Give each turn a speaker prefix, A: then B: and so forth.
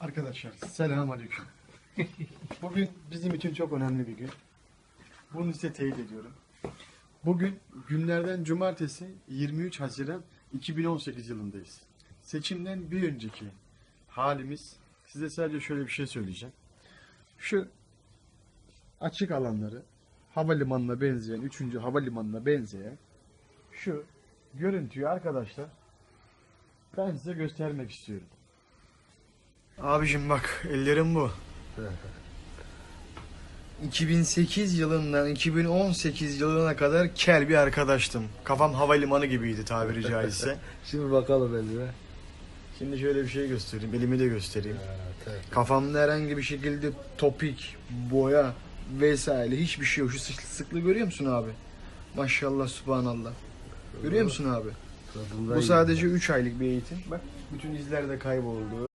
A: Arkadaşlar selamünaleyküm. Bugün bizim için çok önemli bir gün. Bunu size teyit ediyorum. Bugün günlerden cumartesi 23 Haziran 2018 yılındayız. Seçimden bir önceki halimiz size sadece şöyle bir şey söyleyeceğim. Şu açık alanları havalimanına benzeyen, 3. havalimanına benzeyen şu görüntüyü arkadaşlar ben size göstermek istiyorum. Abicim bak ellerim bu. 2008 yılından 2018 yılına kadar kel bir arkadaştım. Kafam havalimanı gibiydi tabiri caizse.
B: Şimdi bakalım elime.
A: Şimdi şöyle bir şey göstereyim. Elimi de göstereyim. Kafamda herhangi bir şekilde topik, boya vesaire hiçbir şey yok. Şu sık- sıklığı görüyor musun abi? Maşallah subhanallah. Görüyor musun abi? Bu sadece 3 aylık bir eğitim. Bak bütün izler de kayboldu.